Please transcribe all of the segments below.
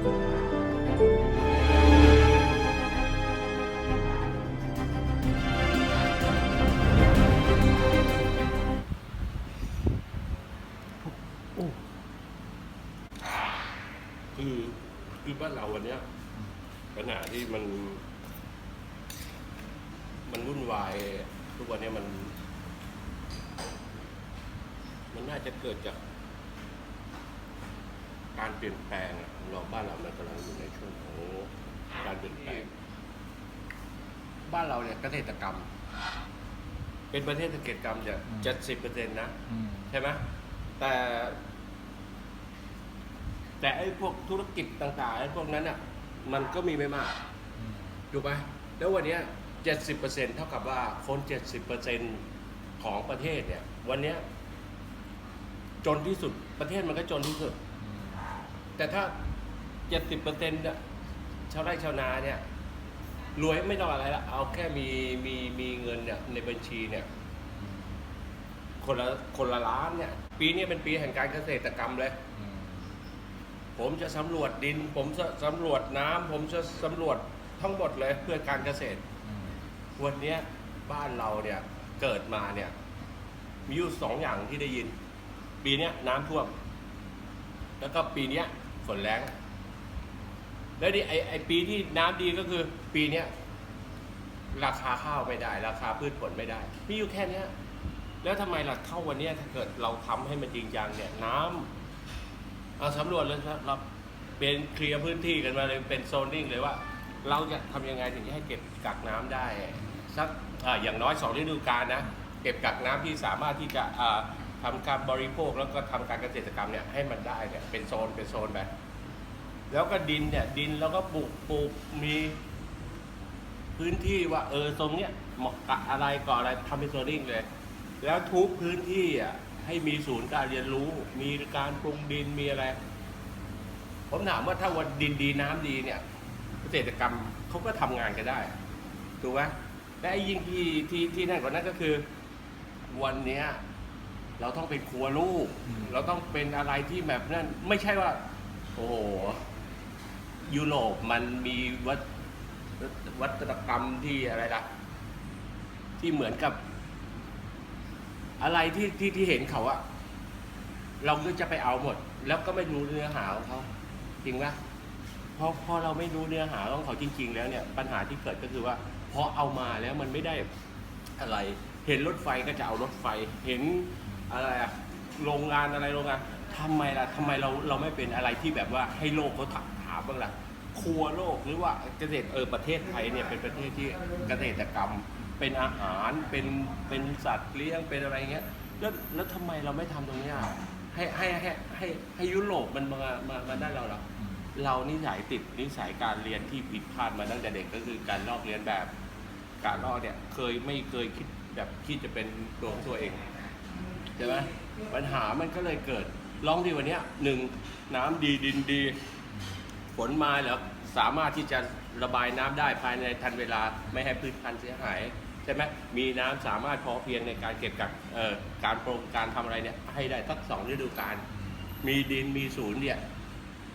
คือคือบ้านเราวันเนี้ยปัญหาที่มัน มันวุ่นวายทุกวันเนี้ยมัน มันน่าจะเกิดจาก การเปลี่ยนแปลงอะเราบ้านเรามันกำลังอยู่ในช่วงของการเปลี่ยนแปลง บ้านเราเนี่ยเกษตรกรรม เป็นประเทศเกษตรกรรมจะอืม เจ็ดสิบเปอร์เซ็นต์นะ อืม ใช่ไหมแต่ แต่ไอ้พวกธุรกิจต่างๆไอ้พวกนั้นอะ มันก็มีไม่มาก อืม ถูกไหมแล้ววันเนี้เจ็ดสิบเปอร์เซ็นเท่ากับว่าคนเจ็ดสิบเปอร์เซ็นของประเทศเนี่ย วันเนี้ยจนที่สุดประเทศมันก็จนที่สุดอืมแต่ถ้าเจ็ดสิบเปอร์เซ็นต์ชาวไร่ชาวนาเนี่ย รวยไม่ต้องอะไรละเอาแค่มีมีมีเงินเนี่ยในบัญชีเนี่ย คนละคนละล้านเนี่ย ปีนี้เป็นปีแห่งการเกษตรกรรมเลย อืมผมจะสำรวจดิน ผมจะสำรวจน้ำผมจะสำรวจทั้งหมดเลยเพื่อการเกษตร อืมวันเนี้ยบ้านเราเนี่ยเกิดมาเนี่ย มีอยู่สองอย่างที่ได้ยิน ปีเนี้ยน้ำท่วม แล้วก็ปีเนี้ยฝนแรงแล้วดิไอไอปีที่น้ำดีก็คือ ปีเนี้ยราคาข้าวไม่ได้ ราคาพืชผลไม่ได้ มีอยู่แค่เนี้ย แล้วทำไมล่ะเข้าวันเนี้ยถ้าเกิดเราทำให้มันจริงจังเนี่ย น้ำเอาสำรวจเลยครับเราเป็นเคลียร์พื้นที่กันมาเลยเป็นโซนนิ่งเลยว่า เราจะทำยังไงถึงจะให้เก็บกักน้ำได้สักออย่างน้อยสองฤดูกาลนะเก็บกักน้ำที่สามารถที่จะอ่าทำการบริโภคแล้วก็ทำการเกษตรกรรมเนี่ยให้มันได้เนี่ยเป็นโซนเป็นโซนไปแล้วก็ดินเนี่ยดินแล้วก็ปลูกปลูกมี พื้นที่ว่าเออตรงเนี้ยเหมาะกับอะไรก่ออะไรทำเป็นโซนนิ่งเลย แล้วทุกพื้นที่อะให้มีศูนย์การเรียนรู้ มีการปรุงดินมีอะไร ผมถามว่าถ้าวันดินดีน้ำดีเนี่ยเกษตรกรรมเขาก็ทำงานกันได้ถูกไหมและไอ้ยิ่งที่ที่ที่นั่นกว่านั้นก็คือวันเนี้ยเราต้องเป็นครัวลูก เราต้องเป็นอะไรที่แบบนั้นไม่ใช่ว่า โอ้โหยุโรปมันมีวัฒ วัฒนกรรมที่อะไรล่ะ ที่เหมือนกับ อะไรที่ที่ที่เห็นเขาอะเราก็จะไปเอาหมด แล้วก็ไม่รู้เนื้อหาของเขาจริงไหมพอพอเราไม่รู้เนื้อหาของเขาจริง ๆ แล้วเนี่ย ปัญหาที่เกิดก็คือว่าพอเอามาแล้วมันไม่ได้อะไร เห็นรถไฟก็จะเอารถไฟ เห็นอะไรอะโรงงานอะไรโรงงานทำไมล่ะทำไมเราเราไม่เป็นอะไรที่แบบว่าให้โลกเขาถามถามบ้างล่ะ ครัวโลกหรือว่าเกษตรเออประเทศไทยเนี่ยเป็นประเทศที่เกษตรกรรม เป็นอาหารเป็นเป็นสัตว์เลี้ยงเป็นอะไรเงี้ยแล้วแล้วทำไมเราไม่ทำตรงเนี้ยให้ให้ให้ให้ให้ยุโรปมันมามามาได้เราล่ะอืมเรานิสัยติดนิสัยการเรียนที่ผิดพลาดมาตั้งแต่เด็กก็คือการลอกเรียนแบบ การลอกเนี่ยเคยไม่เคยคิดแบบคิดจะเป็นตัวของตัวเองใช่ไหมปัญหามันก็เลยเกิดลองดีวันนี้หนึ่งน้ำดีดินดี ฝนมาแล้วสามารถที่จะระบายน้ำได้ภายในทันเวลาไม่ให้พืชพันธุ์เสียหายใช่ไหมมีน้ำสามารถพอเพียงในการเก็บกักการโปรงการทำอะไรเนี่ยให้ได้สักสองฤดูกาลมีดินมีศูนย์เนี่ย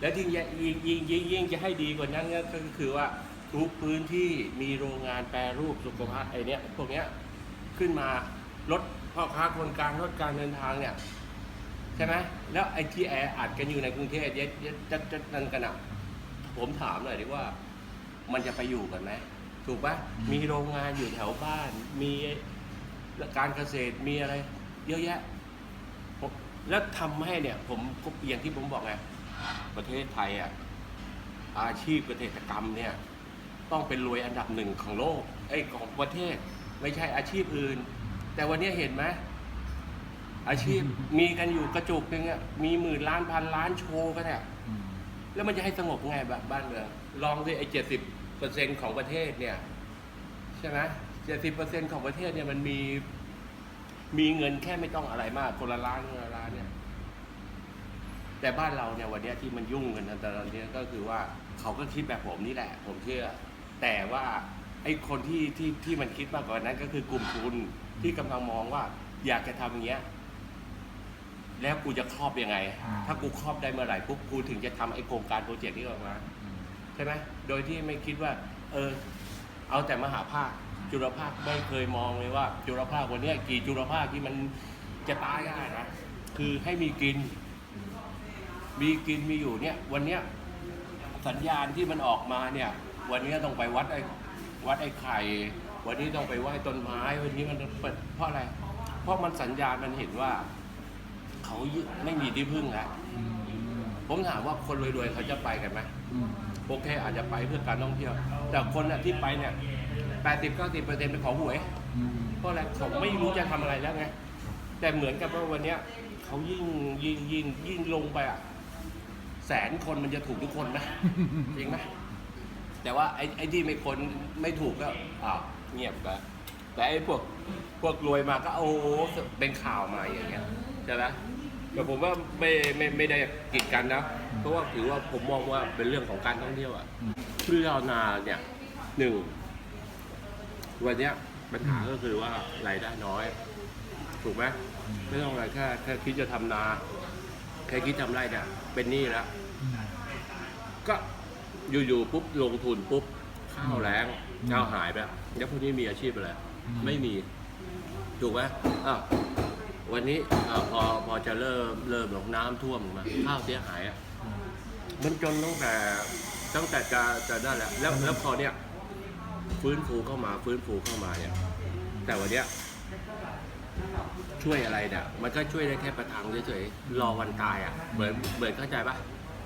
แล้วยิ่งยิ่งยิ่งยิ่งยิ่งจะให้ดีกว่านั้นก็คือว่าทุกพื้นที่มีโรงงานแปรรูปสุขภาพไอเนี้ยพวกเนี้ยขึ้นมาลดพ่อค้าคนกลางลดการเดินทางเนี่ยใช่ไหมแล้วไอ้ที่แออัดกันอยู่ในกรุงเทพเย็ดเย็ดจัดจัดนั่นกันอะ ผมถามหน่อยดีว่า มันจะไปอยู่กันไหมถูกปะมีโรงงานอยู่แถวบ้าน มีการเกษตรมีอะไร เยอะแยะผมแล้วทำให้เนี่ย ผมก็อย่างที่ผมบอกไงประเทศไทยอะอาชีพเกษตรกรรมเนี่ย ต้องเป็นรวยอันดับหนึ่งของโลกไอ้ยของประเทศไม่ใช่อาชีพอื่น แต่วันนี้เห็นไหมอาชีพมีกันอยู่กระจุกหนึงอะมีหมื่นล้านพันล้านโชว์กันเนี่ยอืม แล้วมันจะให้สงบไงบ้านบ้านเมืองลองสิไอ้เจ็ดสิบเปอร์เซ็นของประเทศเนี่ย ใช่ไหมเจ็ดสิบเปอร์เซ็นของประเทศเนี่ยมันมีมีเงินแค่ไม่ต้องอะไรมากคนละล้านคนละล้านเนี่ย แต่บ้านเราเนี่ยวันนี้ที่มันยุ่งกันตอนนี้ก็คือว่าเขาก็คิดแบบผมนี่แหละ ผมเชื่อ แต่ว่าไอ้คนที่ที่ที่มันคิดมากกว่านั้นก็คือกลุ่มทุนที่กำลังมองว่าอยากจะทำอย่างเงี้ย แล้วกูจะครอบยังไงถ้ากูครอบได้เมื่อไหร่ปุ๊บกูถึงจะทำไอ้โครงการโปรเจกต์นี้ออกมา ใช่ไหมโดยที่ไม่คิดว่า เออ เอาแต่มหาภาค จุลภาคไม่เคยมองเลยว่า จุลภาควันเนี้ยกี่จุลภาคที่มันจะตายได้นะ คือให้มีกิน มีกินมีอยู่เนี่ย วันเนี้ยสัญญาณที่มันออกมาเนี่ย วันเนี้ยต้องไปวัดไอ้วัดไอ้ไข่ วันนี้ต้องไปไหว้ต้นไม้ วันนี้มันเปิดเพราะอะไร เพราะมันสัญญาณมันเห็นว่า เขาไม่มีที่พึ่งแล้วผมถามว่าคนรวยๆเขาจะไปกันไหมโอเคอาจจะไปเพื่อการท่องเที่ยว แต่คนน่ะที่ไปเนี่ยแปดสิบเก้าสิบเปอร์เซ็นต์เป็นของหวยเพราะอะไรเขาไม่รู้จะทำอะไรแล้วไงแต่เหมือนกับว่าวันเนี้ยเขายิ่งยิ่งยิ่งยิ่งลงไปอะแสนคนมันจะถูกทุกคนไหมจริงไหมแต่ว่าไอ้ไอ้ที่ไม่คนไม่ถูกก็อ้าวเงียบไปแต่ไอ้พวกพวกรวยมาก็โอ้โหเป็นข่าวมาอย่างเงี้ยใช่ไหม แต่ผมว่าไม่ไม่ไม่ได้กีดกันนะ เพราะว่าถือว่าผมมองว่าเป็นเรื่องของการท่องเที่ยวอะเพื่อเอานาเนี่ยหนึ่งวันเนี้ยปัญหาก็คือว่ารายได้น้อย ถูกไหมไม่ต้องอะไรแค่แค่คิดจะทำนา แค่คิดทำไรเนี่ยเป็นหนี้แล้ว ก็อยู่ๆปุ๊บลงทุนปุ๊บข้าวแรงอืมข้าวหายไปแล้วแล้วพวกนี้มีอาชีพอะไรอืมไม่มี ถูกไหมอ้าว วันนี้อาพอพอจะเริ่มเริ่มลงน้ำท่วมมาข้าวเสียหายอะมันจนตั้งแต่ตั้งแต่จะจะนั่นแหละแล้วแล้วพอเนี้ยฟื้นฟูเข้ามาฟื้นฟูเข้ามาเนี่ยแต่วันเนี้ยช่วยอะไรเนี่ยมันก็ช่วยได้แค่ประทังเฉยๆรอวันตายอะเหมือนเหมือนเข้าใจปะ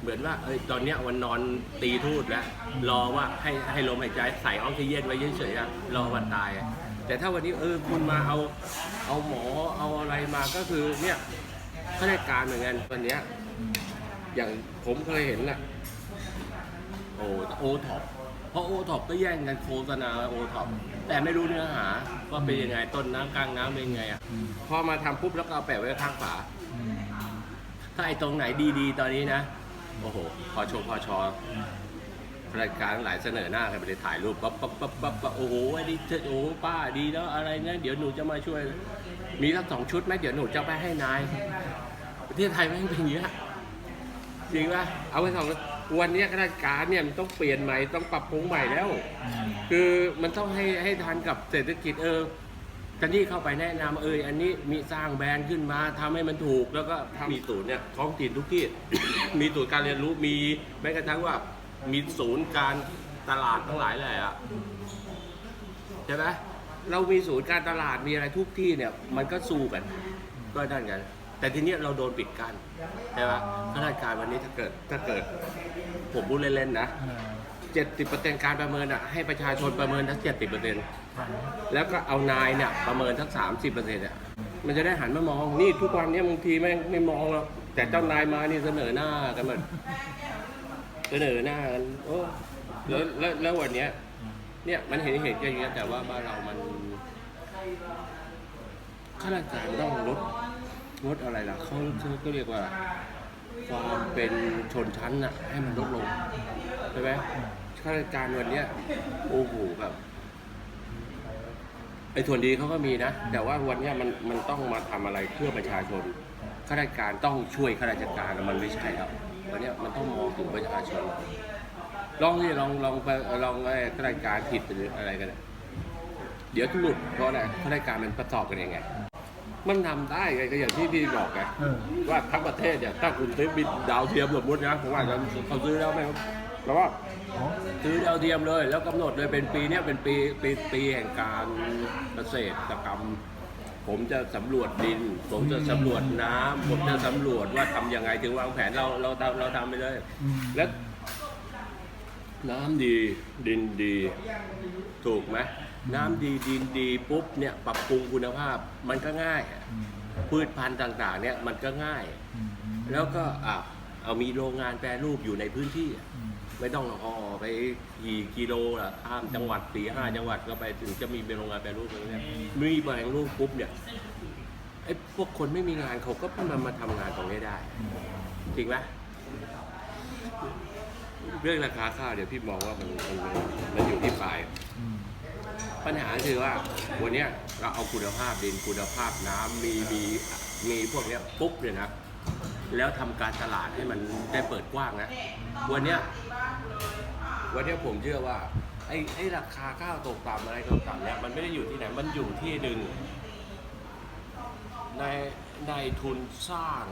เหมือนว่าเอ้ยตอนเนี้ยวันนอนตีทูดแล้วรอว่าให้ให้ลมหายใจใส่ออกซิเจนไว้เฉยๆอะรอวันตายอะ แต่ถ้าวันนี้เออคุณมาเอาเอาหมอเอาอะไรมาก็คือเนี่ยข้าราชการเหมือนกันวันเนี้ยอย่างผมเคยเห็นน่ะโอ้โอท็อปเพราะโอท็อปก็แย่งกันโฆษณาโอท็อปแต่ไม่รู้เนื้อหาว่าเป็นยังไงต้นน้ำกลางน้ำเป็นยังไงอะพอมาทำปุ๊บแล้วก็เอาแปะไว้ข้างฝาถ้าไอ้ตรงไหนดีๆ ตอนนี้นะ โอ้โหพอชมพอชอ รายการหลายเสนอหน้ากันไปเลยถ่ายรูปปั๊บปั๊บปั๊บปั๊บปั๊บโอ้โหอันนี้เธอโอ้ป้าดีแล้วอะไรนะเดี๋ยวหนูจะมาช่วย มีสักสองชุดไหมเดี๋ยวหนูจะไปให้นายประเทศไทยไม่งเป็นอย่างนี้จริงป่ะเอาไปสองวันนี้ข้าราชการเนี่ยมันต้องเปลี่ยนใหม่ต้องปรับปรุงใหม่แล้ว คือมันต้องให้ให้ทันกับเศรษฐกิจเออจันนี่เข้าไปแนะนำเอออันนี้มีสร้างแบรนด์ขึ้นมาทำให้มันถูกแล้วก็ทำมีศูนย์เนี่ยท้องถิ่นทุกที่มีศูนย์การเรียนรู้มีแม้กระทั่งว่า มีศูนย์การตลาดทั้งหลายแหละอะใช่ไหมเรามีศูนย์การตลาดมีอะไรทุกที่เนี่ย มันก็สู้กัน ก็นั่นกัน แต่ทีเนี้ยเราโดนปิดกั้นใช่ไหมข้าราชการวันนี้ถ้าเกิดถ้าเกิด ผมพูดเล่นๆนะเจ็ดสิบเปอร์เซ็นการประเมินอะให้ประชาชนประเมินทั้งเจ็ดสิบเปอร์เซ็นแล้วก็เอานายเนี่ยประเมินทั้งสามสิบเปอร์เซ็นต์อะมันจะได้หันมามองนี่ทุกวันนี้บางทีแม่งไม่มองหรอกแต่เจ้านายมานี่เสนอหน้ากันหมด เสนอหน้ากันโอ้แล้วแล้วแล้ววันเนี้ย เนี่ยมันเห็นเห็นกันอย่างเงี้ยแต่ว่าบ้านเรามันข้าราชการต้องลดลดอะไรล่ะเขาเขาก็เรียกว่าความเป็นชนชั้นน่ะ ให้มันลดลงใช่ไหมข้าราชการวันเนี้ยโอ้โหแบบไอ้ส่วนดีเขาก็มีนะ แต่ว่าวันเนี้ยมันมันต้องมาทำอะไรเพื่อประชาชนข้าราชการต้องช่วยข้าราชการมันไม่ใช่แล้ว วันเนี้ยมันต้องมองถึงประชาชนลองนี่ลองลองไปลองไอ้ข้าราชการผิดหรืออะไรกันเนี่ยเดี๋ยวทุหลุดเพราะอะไรข้าราชการมันประกอบกันยังไง มันทำได้ไงก็อย่างที่พี่บอกไงเออว่าทั้งประเทศเนี่ยถ้าคุณซื้อบินดาวเทียมสมมตินะผมว่าจะเขาซื้อแล้วไหมแต่ว่าอ๋อซื้อดาวเทียมเลย แล้วกำหนดเลยเป็นปีเนี้ยเป็นปีปีปีแห่งการเกษตรกรรม ผมจะสำรวจดิน ผมจะสำรวจน้ำผมจะสำรวจว่าทำยังไงถึงวางแผนเราเราทำเราทำไปเลย อืมแล้ว น้ำดีดินดี ถูกไหมน้ำดีดินดีปุ๊บเนี่ยปรับปรุงคุณภาพมันก็ง่ายอะอืมพืชพันธุ์ต่างๆเนี่ยมันก็ง่าย อืมแล้วก็อะเอามีโรงงานแปรรูปอยู่ในพื้นที่อะอืม ไม่ต้องห่อไปกี่กิโลละข้ามจังหวัดสี่ห้าจังหวัดก็ไปถึงจะมีเป็นโรงงานแปรรูปตรงนี้ยมีแปลงรูปปุ๊บเนี่ยไอ้พวกคนไม่มีงานเขาก็มามาทำงานตรงนี้ได้ จริงไหมเรื่องราคาข้าวเดี๋ยวพี่มองว่ามันมันมันมันอยู่ที่ปลายอืมปัญหาคือว่า วันเนี้ยเราเอาคุณภาพดินคุณภาพน้ำมีมีมีพวกเนี้ยปุ๊บเนี่ยนะ แล้วทำการตลาดให้มันได้เปิดกว้างนะ วันเนี้ย วันนี้ผมเชื่อว่าไอ้ไอ้ราคาข้าวตกต่ำอะไรตกต่ำเนี่ยมันไม่ได้อยู่ที่ไหนมันอยู่ที่หนึ่งในในทุนสร้าง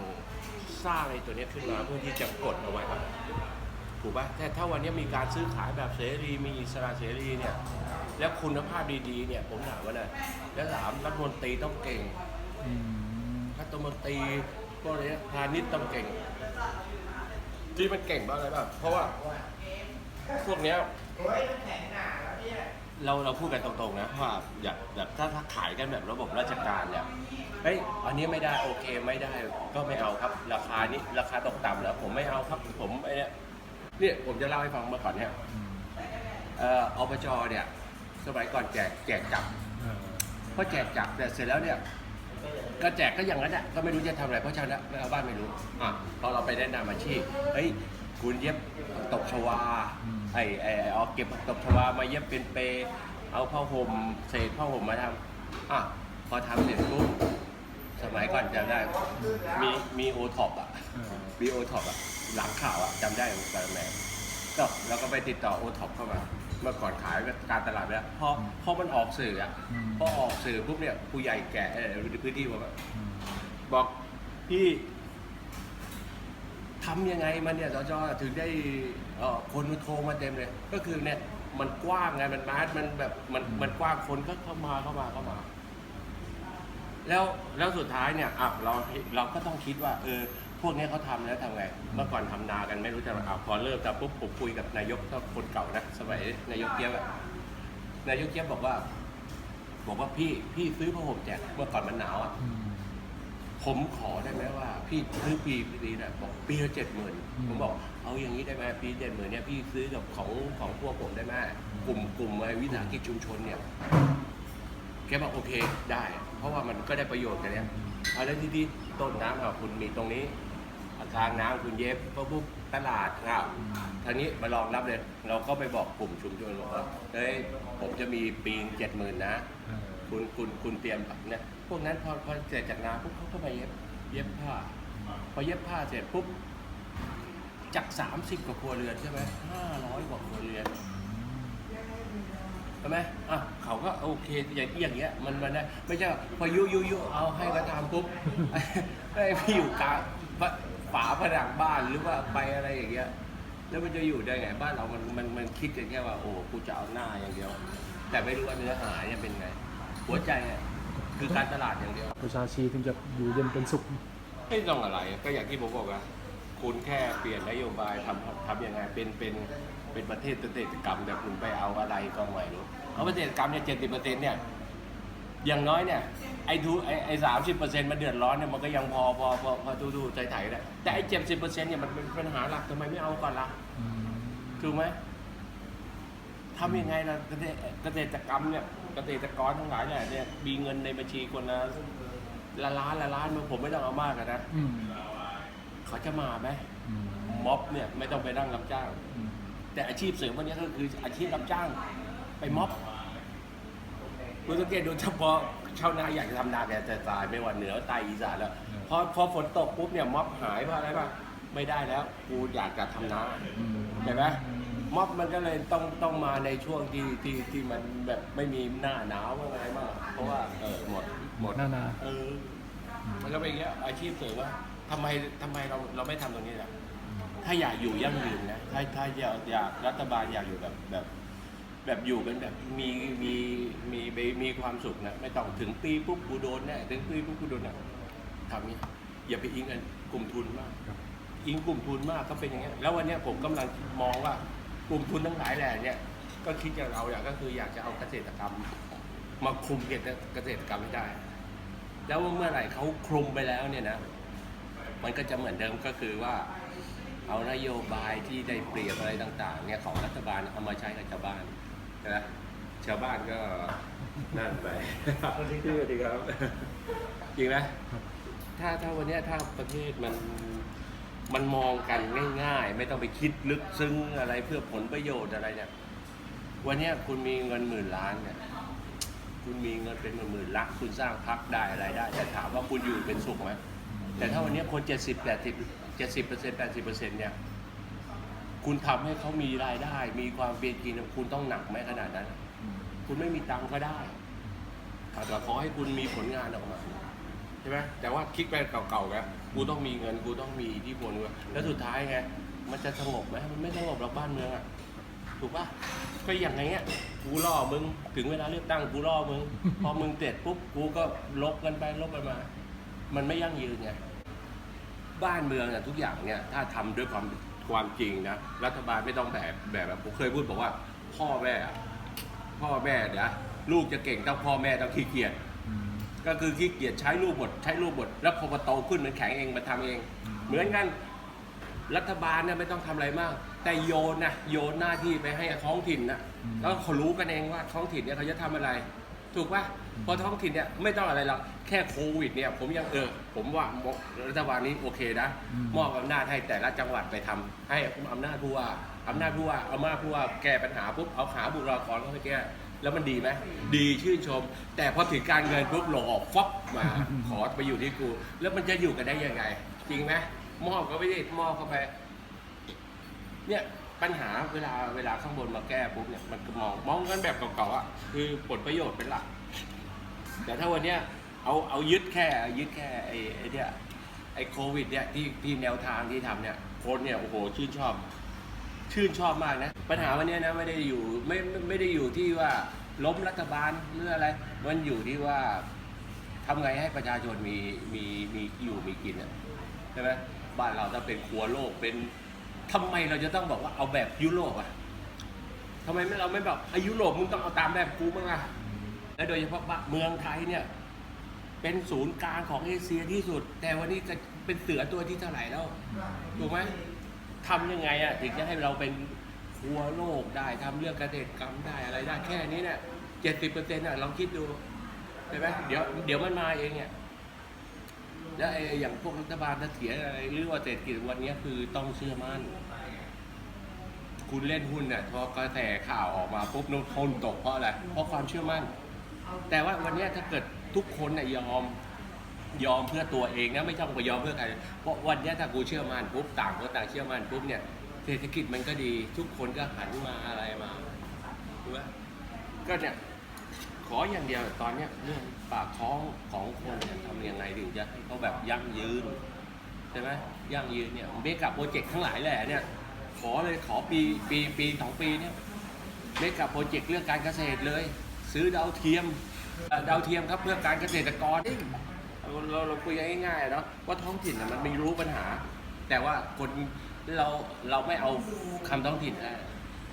สร้างไอ้ตัวเนี้ยขึ้นมาเพื่อที่จะกดเอาไว้ครับถูกปะแต่ถ้าวันนี้มีการซื้อขายแบบเสรีมีอิสระเสรีเนี่ย แล้วคุณภาพดีๆเนี่ย ผมถามว่านะแล้วถามรัฐมนตรีต้องเก่งรัฐมนตรีพวกนี้พาณิชย์ต้องเก่ง ที่มันเก่งเพราะอะไรบ้างเพราะว่า พวกเนี้ยเราเราพูดกันตรงๆนะว่าอยากแบบถ้าถ้าขายกันแบบระบบราชการเนี่ยเฮ้ยอันนี้ไม่ได้โอเคไม่ได้ก็ไม่เอาครับ ราคานี้ราคาตกต่ำแล้วผมไม่เอาครับผมไอ้เนี่ยเนี่ยผมจะเล่าให้ฟังเมื่อก่อนเนี่ยอืมเอ่ออบจเนี่ย สมัยก่อนแจกแจกจับเออพอแจกจับแต่เสร็จแล้วเนี่ยก็แจกก็อย่างนั้นแหละก็ไม่รู้จะทำอะไรเพราะฉะนั้นไม่เอาบ้านไม่รู้อะพอเราไปแนะนำอาชีพเฮ้ย คุณเย็บตกชวาไอ้ไอ้ไอ้เอาเก็บตกชวามาเย็บเป็นเปรเอาผ้าห่มเศษผ้าห่มมาทำอะพอทำเสร็จปุ๊บสมัยก่อนจำได้ มีมีโอท็อปอะเออมีโอท็อปอะหลังข่าวอะจำได้ของการแมนก็เราก็ไปติดต่อโอท็อปเข้ามาเมื่อก่อนขายการตลาดไปแล้วพอพอมันออกสื่ออะอืมพอออกสื่อปุ๊บเนี่ยผู้ใหญ่แก่เออในพื้นที่บอกว่าอืมบอกพี่ ทำยังไงมันเนี่ยสจถึงได้เอ่อคนมันโทรมาเต็มเลย ก็คือเนี่ยมันกว้างไงมันมาร์มันแบบมันมันกว้างคนก็เข้ามาเข้ามาเข้ามา แล้วแล้วสุดท้ายเนี่ยอะเราเราก็ต้องคิดว่า เออ พวกเนี้ยเขาทำแล้วทำไง เมื่อก่อนทำนากันไม่รู้จะอะพอเลิกกับปุ๊บผมคุยกับนายกก็คนเก่านะสมัยนายกเจี๊ยบอะนายกเจี๊ยบบอกว่า บอกว่าพี่พี่ซื้อผ้าห่มแจกเมื่อก่อนมันหนาวอะอืม ผมขอได้ไหมว่าพี่ซื้อปีปีนะบอกปีละเจ็ดหมื่นอืมผมบอกเอาอย่างนี้ได้ไหมปีเจ็ดหมื่นเนี่ยพี่ซื้อกับของของพวกผมได้ไหมกลุ่มกลุ่มไอ้วิสาหกิจชุมชนเนี่ยแกบอกโอเคได้ เพราะว่ามันก็ได้ประโยชน์กันเนี่ยเอาแล้วที่ที่ต้นน้ำอะคุณมีตรงนี้กลางน้ำคุณเย็บปุ๊บปุ๊บตลาดอะทางนี้มาลองรับเลย เราก็ไปบอกกลุ่มชุมชนบอกว่าเฮ้ยผมจะมีปีเจ็ดหมื่นนะเออ คุณคุณคุณเตรียมเนี่ยพวกนั้นพอพอเสร็จจากงาปุ๊บเขาก็มาเย็บเย็บผ้า พอเย็บผ้าเสร็จปุ๊บจาก30กว่าครัวเรือนใช่ไหม500กว่าครัวเรือนใช่ไหมอะเขาก็โอเคอย่างอย่างเงี้ยมันมันได้ไม่ใช่ว่าพอยุยุยุเอาให้ก็ตามปุ๊บไอ้ไปอยู่กลางฝาผนังบ้านหรือว่าไปอะไรอย่างเงี้ยแล้วมันจะอยู่ได้ไงบ้านเรามันมันมันคิดกันแค่ว่าโอ้กูจะเอาหน้าอย่างเดียว แต่ไม่รู้ว่าเนื้อหาเนี่ยเป็นไง หัวใจอะคือการตลาดอย่างเดียว ประชาชีถึงจะอยู่เย็นเป็นสุข ไม่ต้องอะไรก็อย่างที่ผมบอกอะคุณแค่เปลี่ยนนโยบายทำทำยังไงเป็นเป็นเป็นประเทศเกษตรกรรมแต่คุณไปเอาอะไรก็ไม่รู้เอาเกษตรกรรมเนี่ยเจ็ดสิบเปอร์เซ็นต์เนี่ยอย่างน้อยเนี่ยไอ้ทุไอ้ไอ้สามสิบเปอร์เซ็นต์มันเดือดร้อนเนี่ยมันก็ยังพอพอพอพอดูดูใจถ่ายได้แต่ไอ้เจ็ดสิบเปอร์เซ็นต์เนี่ยมันเป็นปัญหาหลักทำไมไม่เอาก่อนล่ะอืมถูกไหม ทำยังไงล่ะเกษตรเกษตรกรรมเนี่ยเกษตรกรทั้งหลายเนี่ยเนี่ยมีเงินในบัญชีคนละละล้านละล้านผมไม่ต้องเอามากอะนะอืมเขาจะมาไหมอืมม็อบเนี่ยไม่ต้องไปนั่งรับจ้าง อืมแต่อาชีพเสริมวันนี้ก็คืออาชีพรับจ้าง ไปม็อบคุณสังเกตดูเฉพาะชาวนาอยากจะทำนาแต่แต่ตายไม่ว่าเหนือใต้อีสานแล้วพอพอฝนตกปุ๊บเนี่ยม็อบหายเพราะอะไรบ้าง ไม่ได้แล้วกูอยากจะทำนาอืมเห็นไหมม็อบมันก็เลยต้องต้องมาในช่วงที่ที่ที่มันแบบไม่มีหน้าหนาวอะไรมากเพราะว่าเออหมดหมดหน้านาเออมันก็เป็นอย่างเงี้ยอาชีพเสริมว่าทำไมทำไมเราเราไม่ทำตรงนี้ล่ะถ้าอยากอยู่ยั่งยืนนะถ้าถ้าอยากอยากรัฐบาลอยากอยู่แบบแบบ แบบอยู่กันแบบมีมีมีมีมีความสุขนะไม่ต้องถึงปีปุ๊บกูโดนแน่ถึงปีปุ๊บกูโดนแน่ทำนี้อย่าไปอิงกันกลุ่มทุนมาก ครับ อิงกลุ่มทุนมากก็เป็นอย่างเงี้ยแล้ววันเนี้ยผมกำลังมองว่ากลุ่มทุนทั้งหลายแหล่เนี่ยก็คิดอย่างเราอย่างก็คืออยากจะเอาเกษตรกรรม มาคุมเกษตรกรรมให้ได้ แล้วเมื่อไหร่เขาคลุมไปแล้วเนี่ยนะมันก็จะเหมือนเดิมก็คือว่า เอานโยบายที่ได้เปรียบอะไรต่าง ๆ เนี่ยของรัฐบาลเอามาใช้กับชาวบ้านนะชาวบ้านก็นั่นไปสวัสดีครับจริงไหมถ้าถ้าวันนี้ถ้าประเทศมัน มันมองกันง่าย ๆ ไม่ต้องไปคิดลึกซึ้งอะไรเพื่อผลประโยชน์อะไรเนี่ย วันนี้คุณมีเงินหมื่นล้านเนี่ย คุณมีเงินเป็นหมื่นๆลักคุณสร้างพักได้อะไรได้ แต่ถามว่าคุณอยู่เป็นสุขไหมแต่ถ้าวันนี้คน70 80 70เจ็ดสิบเปอร์เซ็นต์80เปอร์เซ็นต์เนี่ย คุณทำให้เขามีรายได้ มีความเป็นจริงคุณต้องหนักไหมขนาดนั้น คุณไม่มีตังค์ก็ได้แต่ขอให้คุณมีผลงานออกมา ใช่ไหมแต่ว่าคิดไปเก่าๆไงกูต้องมีเงินกูต้องมีอิที่พลแล้วสุดท้ายไงมันจะสงบไหมมันไม่สงบหรอกบ้านเมืองอะถูกปะก็อย่างไงเงี้ยกูล่อมึงถึงเวลาเลือกตั้งกูล่อมึง พอมึงเสร็จปุ๊บกูก็ลบกันไปลบกันมา มันไม่ยั่งยืนไงบ้านเมืองเนี่ยทุกอย่างเนี่ยถ้าทำด้วยความความจริงนะรัฐบาลไม่ต้องแบบแบบแบบผมเคยพูดบอกว่า พ่อแม่ พ่อแม่นะลูกจะเก่งต้องพ่อแม่ต้องขี้เกียจ ก็คือขี้เกียจใช้ลูกบทใช้ลูกบท แล้วพอมาโตขึ้นมันแข็งเองมันทำเอง เหมือนกันรัฐบาลเนี่ยไม่ต้องทำอะไรมาก แต่โยนนะโยนหน้าที่ไปให้ท้องถิ่นนะแล้วเขารู้กันเองว่าท้องถิ่นเนี่ยเขาจะทำอะไร ถูกปะเพราะท้องถิ่นเนี่ยไม่ต้องอะไรหรอกแค่โควิดเนี่ยผมยังเออผมว่ารัฐบาลนี้โอเคนะมอบอำนาจให้แต่ละจังหวัดไปทำให้อำนาจผู้ว่าอำนาจผู้ว่าอำนาจผู้ว่าแก้ปัญหาปุ๊บเอาขาบุคลากรเข้าไปแก้ แล้วมันดีไหมดีชื่นชม แต่พอถึงการเงินปุ๊บหลอกฟอกมา ขอไปอยู่ที่กู แล้วมันจะอยู่กันได้ยังไง จริงไหมมอบก็ไม่ได้มอบเข้าไป เนี่ยปัญหาเวลาเวลาข้างบนมาแก้ปุ๊บเนี่ยมันก็มองมองกันแบบเก่าๆอะคือผลประโยชน์เป็นหลัก แต่ถ้าวันเนี้ยเอาเอายึดแค่ยึดแค่ไอ้ไอ้เนี่ยไอ้โควิดเนี่ยที่ที่แนวทางที่ทำเนี่ยคนเนี่ยโอ้โหชื่นชอบ ชื่นชอบมากนะ ปัญหาวันนี้นะไม่ได้อยู่ไม่ไม่ไม่ได้อยู่ที่ว่าล้มรัฐบาลหรืออะไร มันอยู่ที่ว่าทำไงให้ประชาชนมีมีมีอยู่มีกินอะใช่ไหมบ้านเราถ้าเป็นครัวโลกเป็นทำไมเราจะต้องบอกว่าเอาแบบยุโรปอะทำไมเราไม่แบบอายุโรปมึงต้องเอาตามแบบกูบ้างอะและโดยเฉพาะเมืองไทยเนี่ย เป็นศูนย์กลางของเอเชียที่สุด แต่วันนี้จะเป็นเสือตัวที่เท่าไหร่แล้วถูกไหม ทำยังไงอะถึงจะให้เราเป็นครัวโลกได้ทำเรื่องเกษตรกรรมได้อะไรได้แค่นี้เนี่ยเจ็ดสิบเปอร์เซ็นต์อะลองคิดดูใช่ไหมเดี๋ยวเดี๋ยวมันมาเองเนี่ยแล้วไอ้อย่างพวกรัฐบาลเสถียรอะไรหรือว่าเศรษฐกิจวันนี้คือต้องเชื่อมั่น คุณเล่นหุ้นเนี่ยพอกระแสข่าวออกมาปุ๊บนทุนตกเพราะอะไรเพราะความเชื่อมั่น แต่ว่าวันนี้ถ้าเกิดทุกคนเนี่ยยอม ยอมเพื่อตัวเองนะไม่ต้องไปยอมเพื่อใครเพราะวันนี้ถ้ากูเชื่อมั่นปุ๊บต่างคนต่างเชื่อมั่นปุ๊บเนี่ยเศรษฐกิจมันก็ดีทุกคนก็หันมาอะไรมาถูกไหมก็เนี่ยขออย่างเดียวตอนเนี้ยเรื่องปากท้องของคนเนี่ยทำยังไงถึงจะให้เขาแบบยั่งยืนใช่ไหมยั่งยืนเนี่ยเมกับโปรเจกต์ทั้งหลายแหละเนี่ย ขอเลยขอปีปีปีสองปีเนี่ยเมกับโปรเจกต์เรื่องการเกษตรเลย ซื้อดาวเทียมดาวเทียมครับเพื่อการเกษตรกร เราเราเราคุยกันง่ายๆเนาะว่าท้องถิ่นน่ะมันไม่รู้ปัญหา แต่ว่าคนเราเราไม่เอาคำท้องถิ่นนะ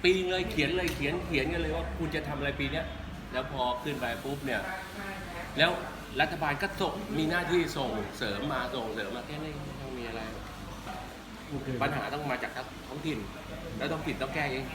ปีเลยเขียนเลยเขียนเขียนกันเลยว่าคุณจะทำอะไรปีเนี้ยแล้วพอขึ้นไปปุ๊บเนี่ย แล้วรัฐบาลก็ส่งมีหน้าที่ส่งเสริมมาส่งเสริมมาแค่นี้ไม่ต้องมีอะไรโอเคปัญหาต้องมาจากท้องถิ่น แล้วท้องถิ่นต้องแก้เอง